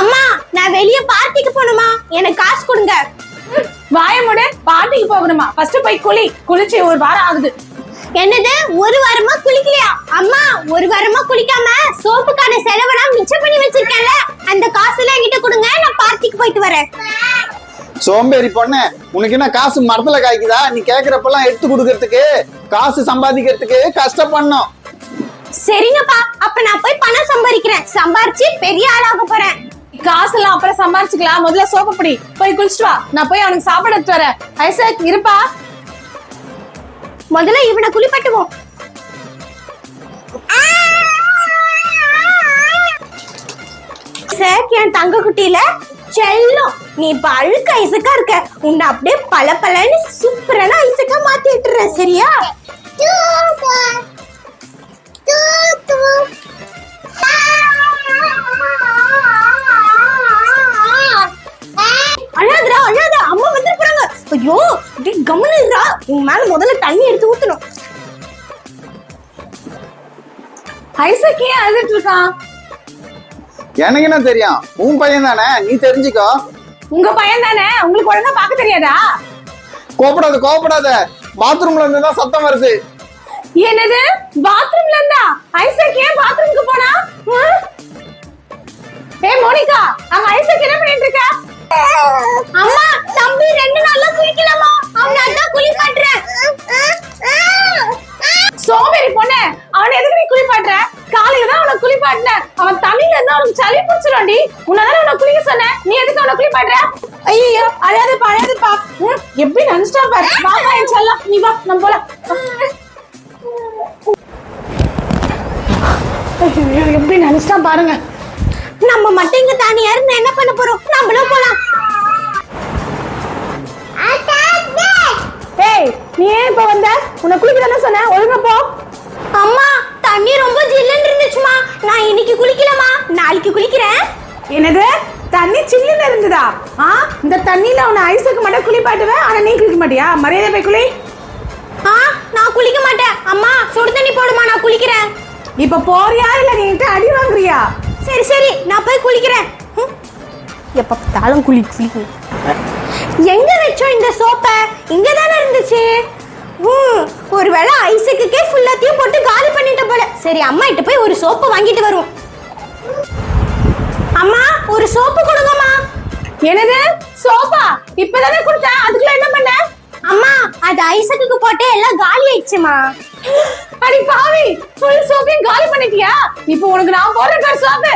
அம்மா நான் வெளிய பார்ட்டிக்கு போகணுமா? எனக்கு காசு கொடுங்க. வாய முடு பார்ட்டிக்கு போகணுமா? ஃபர்ஸ்ட் போய் குளி. குளிச்சு ஒரு வாரம் ஆகுது. என்னது? ஒரு வாரமா குளிக்கலையா? அம்மா ஒரு வாரமா குளிக்காம சோப்புக்கான செலவெல்லாம் மிச்சம் பண்ணி வச்சிருக்கேன்ல. அந்த காசுலாம் என்கிட்ட கொடுங்க நான் பார்ட்டிக்கு போயிட்டு வரேன். சோம்பேறி பொண்ணு உனக்கு என்ன காசு மரத்துல காய்க்குதா? நீ கேக்குறப்பெல்லாம் எடுத்து கொடுக்கறதுக்கு காசு சம்பாதிக்கிறதுக்கு கஷ்டப்படணும். சரிங்கப்பா அப்ப நான் போய் பணம் சம்பாதிக்கிறேன் சம்பாரிச்சு பெரிய ஆளாக போறேன். காசெல்லாம் அப்புறம் சம்பாரிச்சுக்கலாம். முதல்ல சோப்பப்படி போய் குளிச்சுட்டு வா. நான் போய் அவனுக்கு சாப்பாடு எடுத்து வரேன். ஐசக் இருப்பா? முதல்ல இவனை குளிப்பட்டுவோம். சார் என் தங்க குட்டியில செல்லம். நீ இப்ப அழுக்க ஐசக்கா இருக்க. உன்னை அப்படியே பல பலன்னு சூப்பரான ஐசக்கா மாத்தி விட்டுறேன் சரியா? ஐயோ அப்படியே கவனிடுறா உன் மேல முதல்ல தண்ணி எடுத்து ஊத்தணும். ஐசக் ஏன் அழுதுட்டு இருக்கான்? எனக்கு என்ன தெரியும்? உன் பையன் தானே? நீ தெரிஞ்சுக்கோ. உங்க பையன் தானே? உங்களுக்கு ஒழுங்கா பார்க்க தெரியாதா? கோபப்படாத கோபப்படாத பாத்ரூம்ல இருந்து தான் சத்தம் வருது. என்னது? பாத்ரூம்ல இருந்தா? ஐசக் ஏன் பாத்ரூமுக்கு போனா? ஏய் மோனிகா அங்க ஐசக் என்ன பண்ணிட்டு இருக்க? அம்மா தம்பி ரெண்டு நாள்ல தான் அவனை தண்ணியில இருந்தா அவனுக்கு சளி பிடிச்சிரும்டி உன்னதான் அவனை குளிக்க சொன்னேன் நீ எதுக்கு அவனை குளிப்பாட்டுற ஐயோ அழாதுப்பா அழாதுப்பா ஹம், எப்படி நினைச்சிட்டா பாரு. வாமா என் செல்லம். நீ வா நம்ம ஐயோ எப்படி நினைச்சிட்டான் பாருங்க. நம்ம மட்டும் இங்க தனியா இருந்து என்ன பண்ண போறோம்? நம்மளும் போலாம். ஏய் நீ ஏன் இப்ப வந்த? உன்னை குளிக்க சொன்னேன் என்னது? தண்ணி சில்லுன்னு இருந்ததா? ஆ? இந்த தண்ணியில உன்னை ஐஸுக்கு மட்டும் குளிப்பாட்டுவேன் ஆனா நீ குளிக்க மாட்டியா? மரியாதை போய் குளி. ஆ நான் குளிக்க மாட்டேன். அம்மா சுடு தண்ணி போடுமா நான் குளிக்கிறேன். இப்ப போறியா இல்ல நீ என்கிட்ட அடி வாங்குறியா? சரி சரி நான் போய் குளிக்கிறேன். எப்ப பார்த்தாலும் குளி குளி எங்க வச்சோம் இந்த சோப்பை? இங்க தானே இருந்துச்சு ஒருவேளை ஐஸுக்கே ஃபுல்லாத்தையும் போட்டு காலி பண்ணிட்ட போல. சரி அம்மா கிட்ட போய் ஒரு சோப்பு வாங்கிட்டு வருவோம். சோப்பு கொடுங்கம்மா. என்னது? சோபா இப்பதானே கொடுத்தேன் அதுக்குள்ள என்ன பண்ண? அம்மா அது ஐசக்குக்கு போட்டு எல்லாம் காலி ஆயிடுச்சுமா. அடி பாவி ஃபுல் சோப்பையும் காலி பண்ணிட்டியா? இப்போ உனக்கு நான் போடுறேன் சோப்பு